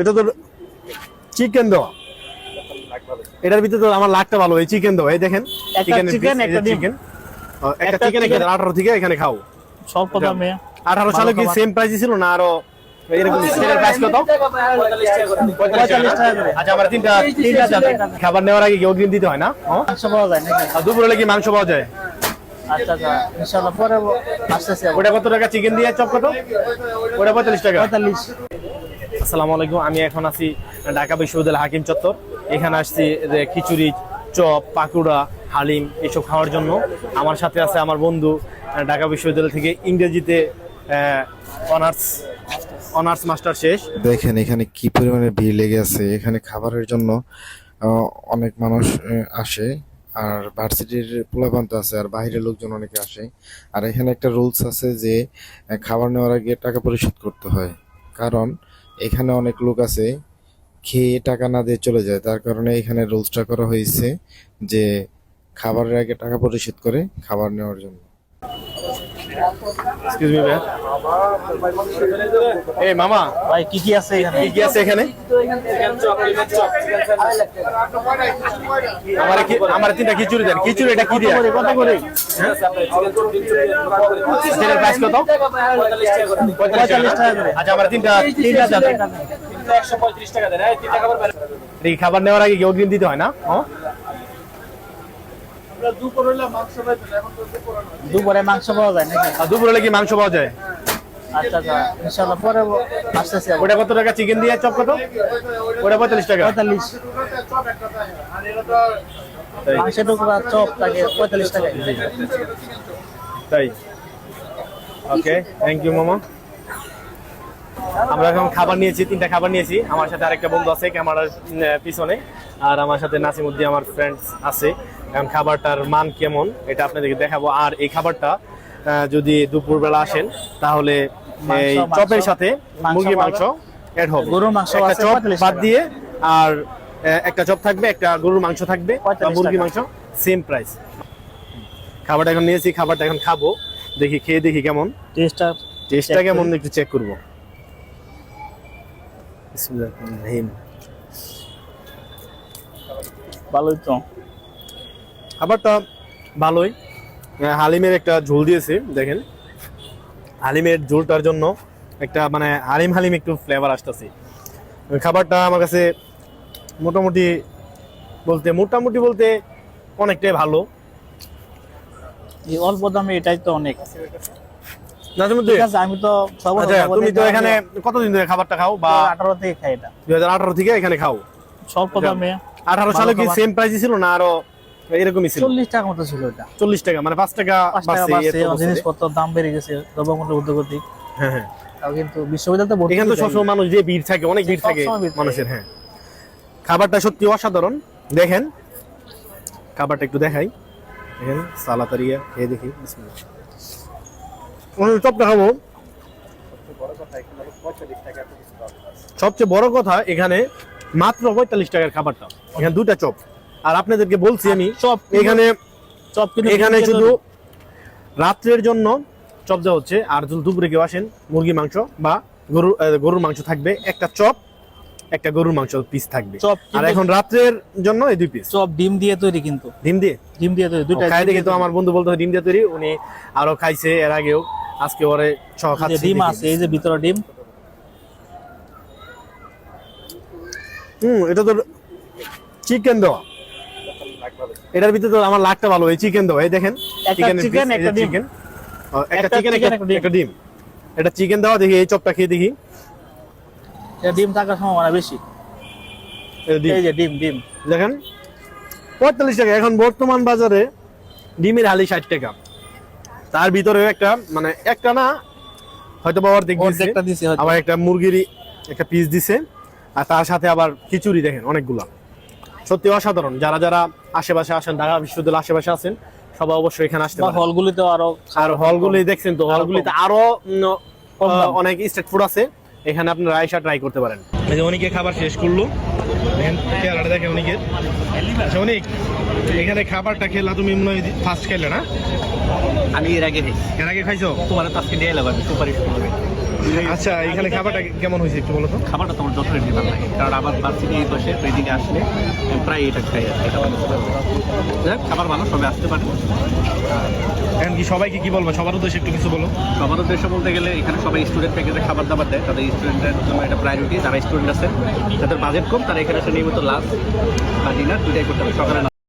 এটা তো চিকেন দেওয়া। এটার ভিতরে তো আমার লাখটা ভালো এই চিকেন দেওয়া। এই দেখেন একটা যে একটা চিকেন। আঠারো থেকে এখানে খাও। আঠারো সালে কি খাবার। সেম প্রাইস ছিল না আরও। আচ্ছা খাবার নেওয়ার আগে অগ্রিম দিতে হয় না? দুপুরে কি মাংস পাওয়া যায়? আচ্ছা আচ্ছা। ইনশাল্লাহ পরে আসতেছে ওটা কত টাকা? চিকেন দিয়ে চপ কত? ওটা পঁয়তাল্লিশ টাকা। পঁয়তাল্লিশ। আসসালামু আলাইকুম। আমি এখন আছি ঢাকা বিশ্ববিদ্যালয় হাকিম চত্বর। এখানে আসছি যে খিচুড়ি, চপ, পাকুড়া, হালিম এসব খাওয়ার জন্য। আমার সাথে আছে আমার বন্ধু ঢাকা বিশ্ববিদ্যালয় থেকে ইংরেজিতে অনার্স অনার্স মাস্টার শেষ। দেখেন এখানে কি পরিমাণে ভিড় লেগে আছে। এখানে খাবারের জন্য অনেক মানুষ আসে। আর ভার্সিটির পোলাপান্ত আছে, আর বাইরের লোকজন অনেকে আসে। আর এখানে একটা রুলস আছে যে খাবার নেওয়ার আগে টাকা পরিশোধ করতে হয়। কারণ এখানে অনেক লোক আছে, খেয়ে টাকা না দিয়ে চলে যায়। তার কারণে এখানে রুলসটা করা হয়েছে যে খাবারের আগে টাকা পরিশোধ করে খাবার নেওয়ার জন্য। এক্সকিউজ মি ভাই এই মামা। ভাই কি কি আছে এখানে? কি কি আছে এখানে? আমার কি আমার তিনটা খিচুড়ি দেন। খিচুড়ি এটা কি দিয়ে? কত করে প্রাইস কত? পঁয়তাল্লিশ টাকা। করে আচ্ছা আমার তিনটা তিনটা চাতে এই খাবার নেওয়ার আগে অগ্রিম দিতে হয় না? ও? দুপুরে মাংস পাওয়া যায় নাকি? আর দুপুরে হলে কি মাংস পাওয়া যায়? আচ্ছা আচ্ছা পরে আসতেছে ওটা কত টাকা? চিকেন দিয়ে চপ কত? ওটা পঁয়তাল্লিশ টাকা। পঁয়তাল্লিশ। তাই। মাংসের টুকরা চপ থাকে পঁয়তাল্লিশ টাকা তাই। ওকে থ্যাংক ইউ মামা। আমরা এখন খাবার নিয়েছি তিনটা খাবার নিয়েছি। আমার সাথে আরেকটা বন্ধু আছে ক্যামেরার পিছনে। আর আমার সাথে নাসিমুদ্দিন আমার ফ্রেন্ডস আছে। এখন খাবারটার মান কেমন এটা আপনাদেরকে দেখাবো। আর এই খাবারটা যদি দুপুরবেলা আসেন তাহলে এই চপের সাথে মুরগির মাংস অ্যাড হবে। গরুর মাংস একটা চপ বাদ দিয়ে আর একটা চপ থাকবে একটা গরুর মাংস থাকবে বা 45 মুরগির মাংস সেম প্রাইস খাবারটা এখন নিয়েছি খাবারটা এখন খাব। দেখি খেয়ে দেখি কেমন। টেস্টটা টেস্টটা কেমন একটু চেক করব। রহিম। ভালোই তো। খাবারটা ভালোই। হালিমের একটা ঝোল দিয়েছে দেখেন। হালিমের ঝোলটার জন্য একটা মানে হালিম হালিম একটু ফ্লেভার আসতেছে। খাবারটা আমার কাছে মোটামুটি বলতে মোটামুটি বলতে অনেকটাই ভালো। এই অল্প দামে এটাই তো অনেক। নাজিমুদ্দিন, ঠিক আছে আমি তো আচ্ছা তুমি তো এখানে কতদিন ধরে খাবারটা খাও বা আঠারো থেকে খাই এটা। থেকে এখানে খাও? আচ্ছা। সালে কি সেম ছিল না আরও এরকমই ছিল? চল্লিশ টাকা মতো ছিল এটা চল্লিশ টাকা মানে টাকা বাড়ছে। জিনিসপত্র দাম বেড়ে গেছে দ্রব্যমূল্য হ্যাঁ হ্যাঁ। কিন্তু বিশ্ববিদ্যালয় ভর্তি এখানে তো সবসময় মানুষ যে ভিড় থাকে অনেক ভিড় থাকে ভিড় থাকে। মানুষের হ্যাঁ। খাবারটা সত্যি অসাধারণ। দেখেন। খাবারটা একটু দেখাই। দেখেন সালাতারিয়া খেয়ে দেখি। বিসমিল্লাহ। আমি চপটা সবচেয়ে বড় কথা এখানে মাত্র পঁয়তাল্লিশ টাকার খাবারটা। এখানে দুটা চপ। আর আপনাদেরকে বলছি আমি চপ এখানে চপ কিন্তু এখানে শুধু রাত্রের জন্য চপ দেওয়া হচ্ছে। আর যদি দুপুরে কেউ আসেন মুরগি মাংস বা গরুর গরুর মাংস থাকবে। একটা চপ একটা গরুর মাংস পিস থাকবে। আর এখন রাত্রের জন্য এই দুই পিস চপ ডিম দিয়ে তৈরি কিন্তু। ডিম দিয়ে? ডিম দিয়ে তৈরি দুইটা খাই দেখে দেখি তো আমার বন্ধু বলতে ডিম দিয়ে তৈরি। উনি আরও খাইছে এর আগেও। আজকে ওরে ছ। খাচ্ছে ডিম আছে এই যে ভিতরে ডিম। হুম এটা তো চিকেন দেওয়া। এটার ভিতরে তো আমার লাখটা ভালো এই চিকেন দেওয়া এই দেখেন যে একটা ডিম। একটা চিকেন একটা ডিম। এটা চিকেন দেওয়া দেখি এই চপটা খেয়ে দেখি। এটা ডিম থাকার সম্ভাবনা বেশি। এই ডিম। এই যে ডিম ডিম। দেখেন পঁয়তাল্লিশ টাকা। এখন বর্তমান বাজারে ডিমের হালি ষাট টাকা। তার ভিতরেও একটা মানে একটা না হয়তো বা অর্ধেক দিছে। অর্ধেকটা দিছে আবার একটা মুরগিরই একটা পিস দিছে। আর তার সাথে আবার খিচুড়ি দেখেন অনেকগুলা। সত্যি অসাধারণ। যারা যারা আশেপাশে আসেন ঢাকা বিশ্ববিদ্যালয়ের আশেপাশে আছেন সবাই অবশ্যই এখানে আসতে পারেন। হলগুলিতেও আরও আর হলগুলি দেখছেন তো হলগুলিতে আরও অনেক স্ট্রিট ফুড আছে। এখানে আপনারা আইসা ট্রাই করতে পারেন। এই যে অনেকে খাবার শেষ করল। দেখেন পেয়ারাটা দেখেন অনেকের। আচ্ছা অনেক এখানে খাবারটা খেলা তুমি মনে হয় ফার্স্ট খেলে না? আমি এর আগে খাইছি। এর আগে খাইছো? তোমার তো আজকে দিয়ে আমি সুপারিশ করলাম আচ্ছা এখানে খাবারটা কেমন হয়েছে একটু বলো তো? খাবারটা তোমার যথেষ্ট ভালো লাগে কারণ আমার ভার্সিটি এই পাশে তো এদিকে আসলে প্রায় এটা খাই এটা খাবার ভালো সবাই আসতে পারে। এখন কি সবাইকে কি বলব? সবার উদ্দেশ্যে একটু কিছু বলো। সবার উদ্দেশ্য বলতে গেলে এখানে সবাই স্টুডেন্ট প্যাকেজে খাবার দাবার দেয়। তাদের স্টুডেন্টের জন্য এটা প্রায়োরিটি যারা স্টুডেন্ট আছে তাদের বাজেট কম তারা এখানে এসে নিয়মিত লাঞ্চ বা ডিনার দুটাই করতে হবে সকালে